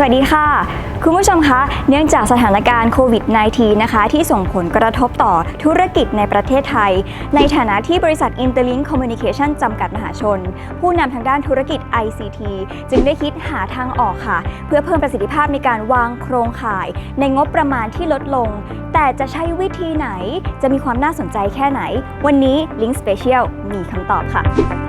สวัสดีค่ะ คุณผู้ชมคะ เนื่องจากสถานการณ์โควิด -19 นะคะ ที่ส่งผลกระทบต่อธุรกิจในประเทศไทย ในฐานะที่บริษัท Interlink Communication จำกัดมหาชน ผู้นำทางด้านธุรกิจ ICT จึงได้คิดหาทางออกค่ะ เพื่อเพิ่มประสิทธิภาพในการวางโครงข่าย ในงบประมาณที่ลดลง แต่จะใช้วิธีไหน จะมีความน่าสนใจแค่ไหน วันนี้ Link Special มีคำตอบค่ะ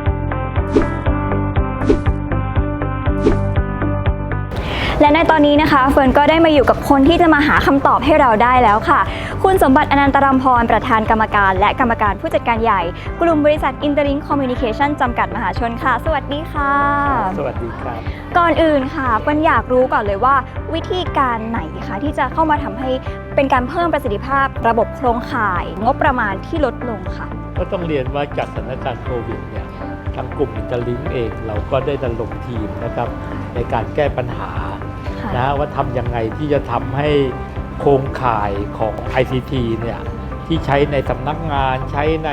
และในตอนนี้นะคะเฟิร์นก็ได้มาอยู่กับคนที่จะมาหาคำตอบให้เราได้แล้วค่ะ คุณสมบัติอนันตรัมพรประธานกรรมการ และกรรมการผู้จัดการใหญ่ กลุ่มบริษัท Interlink Communication จำกัดมหาชนค่ะ สวัสดีค่ะ สวัสดีครับ ก่อนอื่นค่ะเฟิร์นอยากรู้ก่อนเลยว่า วิธีการไหนคะที่จะเข้ามาทำให้เป็นการเพิ่มประสิทธิภาพ ระบบโครงข่าย งบประมาณที่ลดลงค่ะ ก็ต้องเรียนว่าจากสถานการณ์โควิดเนี่ยทางกลุ่มอินเตอร์ลิงเองเราก็ได้ดำรงทีมนะครับในการแก้ปัญหา ค่ะนะว่าทำยังไงที่จะทำให้โครงข่ายของ ICT เนี่ยที่ใช้ในสำนักงานใช้ใน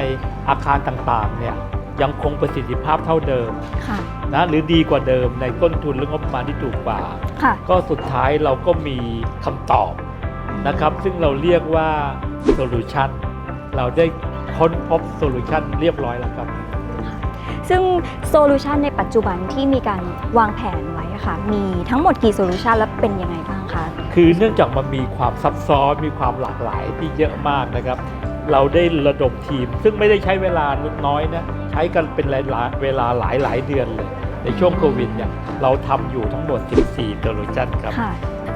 อาคารต่างๆเนี่ยยังคงประสิทธิภาพเท่าเดิมค่ะนะหรือดีกว่าเดิมในต้นทุนและงบประมาณที่ถูกกว่า ค่ะ ก็สุดท้ายเราก็มีคำตอบนะครับ ซึ่งเราเรียกว่าโซลูชันเราได้ค้นพบโซลูชันเรียบร้อยแล้วครับ ซึ่งโซลูชันในปัจจุบันที่มีการวางแผนไว้อะค่ะมีทั้งหมดกี่โซลูชันและเป็นยังไงบ้างคะคือเนื่องจากมันมีความซับซ้อนมีความหลากหลายที่เยอะมากนะครับเราได้ระดมทีม ซึ่งไม่ได้ใช้เวลาน้อยนะใช้กันเป็นหลายๆเวลาหลายหลายๆเดือนเลย ในช่วงโควิดเนี่ยเราทำอยู่ทั้งหมด 14โซลูชันครับค่ะ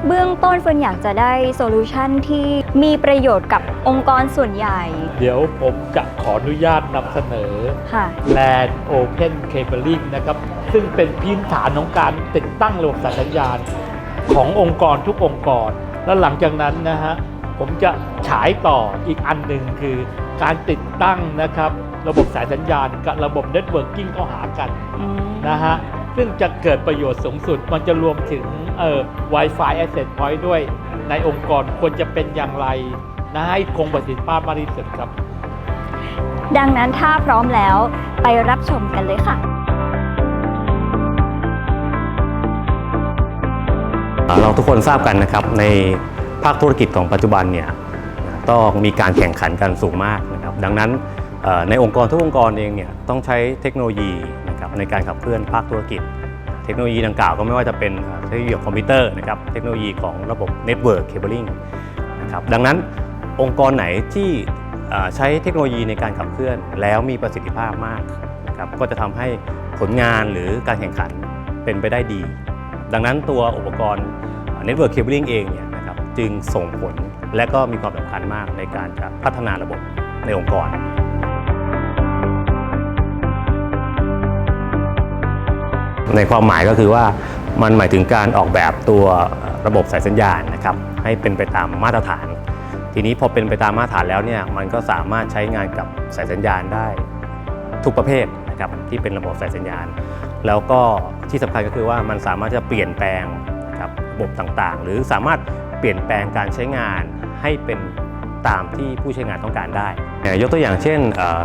เบื้องต้นเฟิร์นอยากจะได้โซลูชันที่มีประโยชน์กับองค์กรส่วนใหญ่ เดี๋ยวผมจะขออนุญาตนำเสนอ ค่ะ Land Open Cabling นะครับ ซึ่งเป็นพื้นฐานของการติดตั้งระบบสายสัญญาณขององค์กรทุกองค์กร แล้วหลังจากนั้นนะฮะ ผมจะฉายต่ออีกอันหนึ่งคือการติดตั้งนะครับ ระบบสายสัญญาณกับระบบเน็ตเวิร์กิ่งเข้าหากันอืมนะฮะ ซึ่งจะเกิดประโยชน์สูงสุด มันจะรวมถึงเอ่อ Wi-Fi Access Point ด้วย ในองค์กรควรจะเป็นอย่างไรนะให้คงประสิทธิภาพมากที่สุดครับ ดังนั้นถ้าพร้อมแล้วไปรับชมกันเลยค่ะ เราทุกคนทราบกันนะครับในภาคธุรกิจของปัจจุบันเนี่ยต้องมีการแข่งขันกันสูงมากนะครับดังนั้นเอ่อในองค์กรทุกองค์กรเองเนี่ยต้องใช้เทคโนโลยี นะครับในการขับเคลื่อนภาคธุรกิจ เทคโนโลยีดังกล่าวก็ไม่ว่าจะเป็นเทคโนโลยีคอมพิวเตอร์นะครับเทคโนโลยีของระบบเน็ตเวิร์กเคเบิลลิงนะครับดังนั้นองค์กรไหนที่ใช้เทคโนโลยีในการขับเคลื่อนแล้วมีประสิทธิภาพมากนะครับก็จะทำให้ผลงานหรือการแข่งขันเป็นไปได้ดี ดังนั้นตัวอุปกรณ์ Network Cabling เองเนี่ยนะครับจึงส่งผลและก็มีความสำคัญมากในการจะพัฒนาระบบในองค์กร ในความหมายก็คือว่ามันหมายถึงการออกแบบตัวระบบสายสัญญาณนะครับให้เป็นไปตามมาตรฐาน ทีนี้พอเป็นไปตามมาตรฐานแล้วเนี่ยมันก็สามารถใช้งานกับสายสัญญาณได้ทุกประเภทนะครับที่เป็นระบบสายสัญญาณ แล้วก็ที่สำคัญก็คือว่ามันสามารถจะเปลี่ยนแปลงครับระบบต่างๆ หรือสามารถเปลี่ยนแปลงการใช้งานให้เป็นตามที่ผู้ใช้งานต้องการได้ ยกตัวอย่างเช่น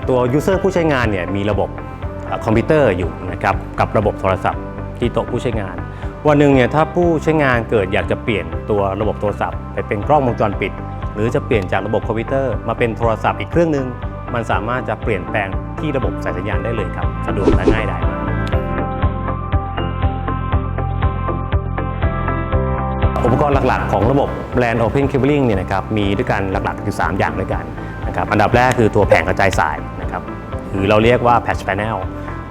ตัว user ผู้ใช้งานเนี่ยมีระบบ คอมพิวเตอร์อยู่นะครับกับระบบโทรศัพท์ที่โต๊ะผู้ใช้งาน วันหนึ่งเนี่ยถ้าผู้ใช้งานเกิดอยากจะเปลี่ยนตัวระบบโทรศัพท์ ไปเป็นกล้องวงจรปิด หรือจะเปลี่ยนจากระบบคอมพิวเตอร์มาเป็นโทรศัพท์อีกเครื่องหนึงมันสามารถจะเปลี่ยนแปลงที่ระบบสายสัญญาณได้เลยครับ สะดวกและง่ายดายมากอุปกรณ์หลักๆ ของระบบ LAN Open Cabling เนี่ยนะครับมีด้วยกันหลักๆอยู่3อย่างด้วยกันนะครับอันดับแรกคือตัวแผงกระจายสาย หรือเราเรียกว่า patch panel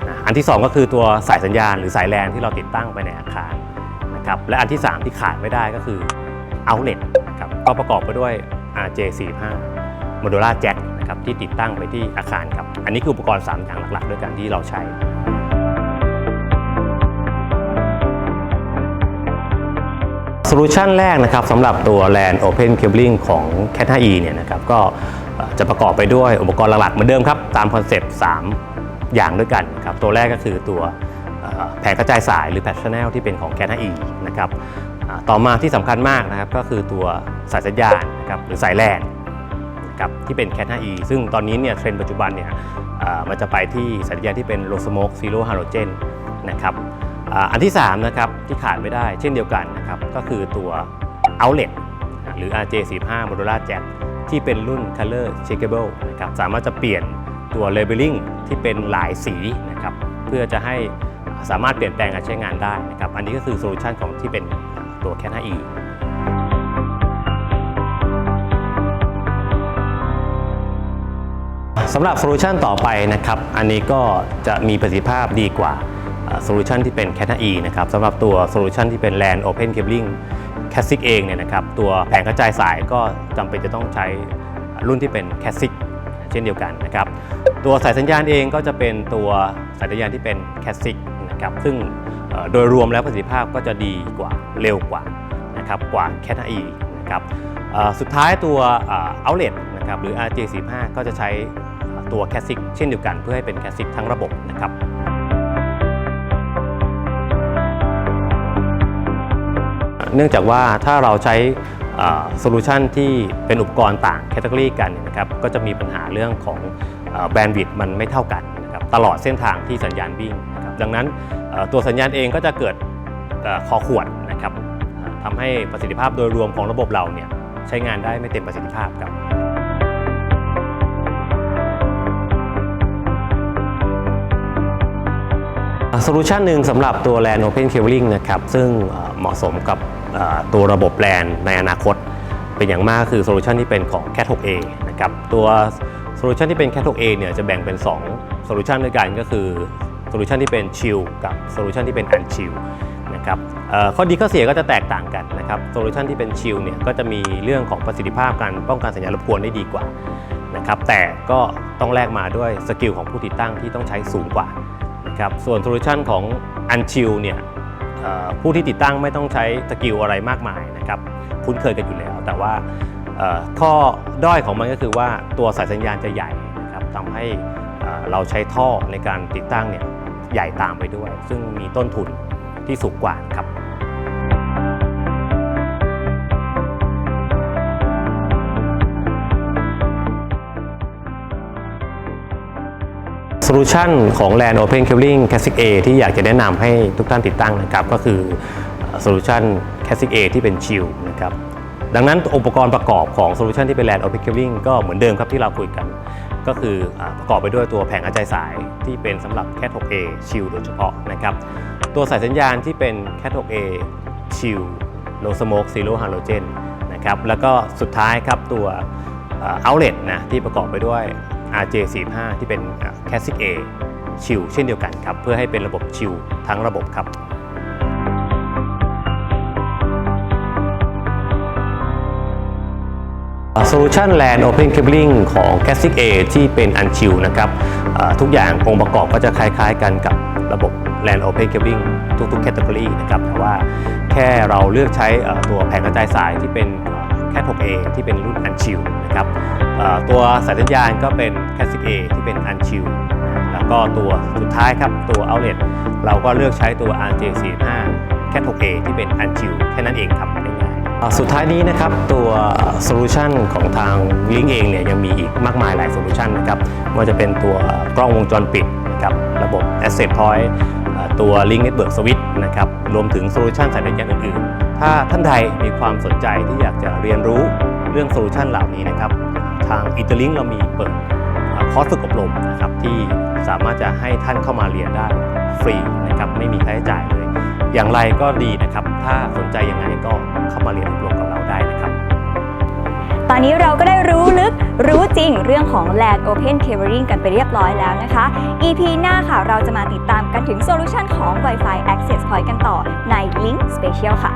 นะอันที่ 2 ก็คือตัวสายสัญญาณหรือสาย LAN ที่เราติดตั้งไปในอาคารนะครับและอันที่ 3 ที่ขาดไม่ได้ก็คือ outlet นะครับก็ประกอบไปด้วย RJ45 Modular Jack นะครับที่ติดตั้งไปที่อาคารครับอันนี้คืออุปกรณ์ 3 อย่างหลักๆ ด้วยกันที่เราใช้โซลูชันแรกนะครับสำหรับตัว LAN Open Cabling ของ Cat 5e เนี่ยนะครับก็ จะประกอบไปด้วยอุปกรณ์หลักๆเหมือนเดิมครับ ตามคอนเซปต์ 3 อย่างด้วยกันครับตัวแรกก็คือตัวแผงกระจายสายหรือ Patch Channel ที่เป็นของ Cat 5e นะครับต่อมาที่สำคัญมากนะครับก็คือตัวสายสัญญาณนะครับหรือสายแลนครับที่เป็น Cat 5e ซึ่งตอนนี้เนี่ยเทรนด์ปัจจุบันเนี่ยมันจะไปที่สัญญาณที่เป็น low smoke zero halogen นะครับอันที่3นะครับที่ขาดไม่ได้เช่นเดียวกันนะครับก็คือตัว outlet หรือ RJ45 Modular Jack ที่เป็นรุ่น Color Checkable นะครับสามารถจะเปลี่ยนตัว Labeling ที่เป็นหลายสีนะครับเพื่อจะให้สามารถเปลี่ยนแปลงการใช้งานได้นะครับอันนี้ก็คือโซลูชันของที่เป็นตัว Cat 5e สำหรับโซลูชันต่อไปนะครับ อันนี้ก็จะมีประสิทธิภาพดีกว่าโซลูชันที่เป็น Cat e นะครับสำหรับตัวโซลูชันที่เป็น LAN Open Cabling c a s i c เองเนี่ยนะครับตัวแผงกระจายสายก็จำเป็นจะต้องใช้รุ่นที่เป็น c a s i c เช่นเดียวกันนะครับตัวสายสัญญาณเองก็จะเป็นตัวสายสัญญาณที่เป็น c a s i c นะครับซึ่งโดยรวมแล้วประสิทธิภาพก็จะดีกว่าเร็วกว่านะครับกว่า Cat e นะครับสุดท้ายตัวเอ่อ outlet นะครับหรือ RJ45 ก็จะใช้ตัว c a s i c เช่นเดียวกันเพื่อให้เป็น c a s i c ทั้งระบบนะครับ เนื่องจากว่าถ้าเราใช้โซลูชันที่เป็นอุปกรณ์ต่างแคตตาล็อกันนะครับก็จะมีปัญหาเรื่องของแบนด์วิดต์มันไม่เท่ากันนะครับตลอดเส้นทางที่สัญญาณวิ่งนะครับดังนั้นตัวสัญญาณเองก็จะเกิดอคอขวดนะครับทำให้ประสิทธิภาพโดยรวมของระบบเราเนี่ยใช้งานได้ไม่เต็มประสิทธิภาพครับโซลูชันหนึ่งสำหรับตัว LAN Open Cabling นะครับซึ่งเหมาะสมกับ ตัวระบบ LAN ในอนาคต เป็นอย่างมากคือโซลูชันที่เป็นของ Cat 6a นะครับตัวโซลูชันที่เป็น Cat 6a เนี่ยจะแบ่งเป็น2โซลูชันด้วยกันก็คือโซลูชันที่เป็น Chill กับโซลูชันที่เป็น Unchill นะครับข้อดีข้อเสียก็จะแตกต่างกันนะครับโซลูชันที่เป็น Chill เนี่ยก็จะมีเรื่องของประสิทธิภาพการป้องกันสัญญาณรบกวนได้ดีกว่านะครับแต่ก็ต้องแลกมาด้วยสกิลของผู้ติดตั้งที่ต้องใช้สูงกว่านะครับส่วนโซลูชันของ Unchill เนี่ย ผู้ที่ติดตั้งไม่ต้องใช้สกิลอะไรมากมายนะครับคุ้นเคยกันอยู่แล้ว แต่ว่าข้อด้อยของมันก็คือว่าตัวสายสัญญาณจะใหญ่นะครับทำให้เราใช้ท่อในการติดตั้งเนี่ยใหญ่ตามไปด้วย ซึ่งมีต้นทุนที่สูงกว่าครับ โซลูชันของ Land Open Cabling Classic A ที่อยากจะแนะนำให้ทุกท่านติดตั้งนะครับก็คือโซลูชัน Classic A ที่เป็น Chill นะครับดังนั้นองค์ประกอบประกอบของโซลูชันที่เป็น Land Open Cabling ก็เหมือนเดิมครับที่เราคุยกัน ก็คือประกอบไปด้วยตัวแผงกระจายสายที่เป็นสำหรับ Cat 6A Chill โดยเฉพาะนะครับตัวสายสัญญาณที่เป็น Cat 6A Chill Low Smoke Zero Halogen นะครับแล้วก็สุดท้ายครับตัวเอ่อ outlet นะที่ประกอบไปด้วย RJ45 ที่เป็น Classic A ชิลเช่นเดียวกันครับ เพื่อให้เป็นระบบชิลทั้งระบบครับโซลูชัน LAN Open Cabling ของ Classic A ที่เป็น Unchill นะครับทุกอย่างองค์ประกอบก็จะคล้ายๆกันกับระบบ LAN Open Cabling ทุกๆแคตตาล็อนะครับแต่ว่าแค่เราเลือกใช้ตัวแผงกระจายสายที่เป็นแค่ 6A ที่เป็นรุ่น Unchill นะครับตัวสายสัญญาณก็เป็น Classic A ที่เป็น Unchill แล้วก็ตัวสุดท้ายครับตัว Outlet เราก็เลือกใช้ตัว RJ45 แค่ 6A ที่เป็น Unchill แค่นั้นเองครับง่ายๆสุดท้ายนี้นะครับตัวโซลูชันของทาง Link เองเนี่ยยังมีอีกมากมายหลายโซลูชันนะครับไม่ว่าจะเป็นตัวกล้องวงจรปิดนะครับระบบ Asset Point อ่าตัว Link Network Switch นะครับรวมถึงโซลูชันสายสัญญาณอื่นๆ ถ้าท่านใดมีความสนใจที่อยากจะเรียนรู้ เรื่องโซลูชันเหล่านี้นะครับ ทาง Interlink เรามีเปิดคอร์สฝึกอบรมนะครับที่สามารถจะให้ท่านเข้ามาเรียนได้ฟรีนะครับไม่มีค่าใช้จ่ายเลย อย่างไรก็ดีนะครับ ถ้าสนใจยังไงก็เข้ามาเรียนอบรมกับเราได้นะครับ ตอนนี้เราก็ได้รู้ลึกรู้จริงเรื่องของ LAN Open Cabling กันไปเรียบร้อยแล้วนะคะ EP หน้าค่ะเราจะมาติดตามกันถึงโซลูชันของ Wi-Fi Access Point กันต่อใน Link Special ค่ะ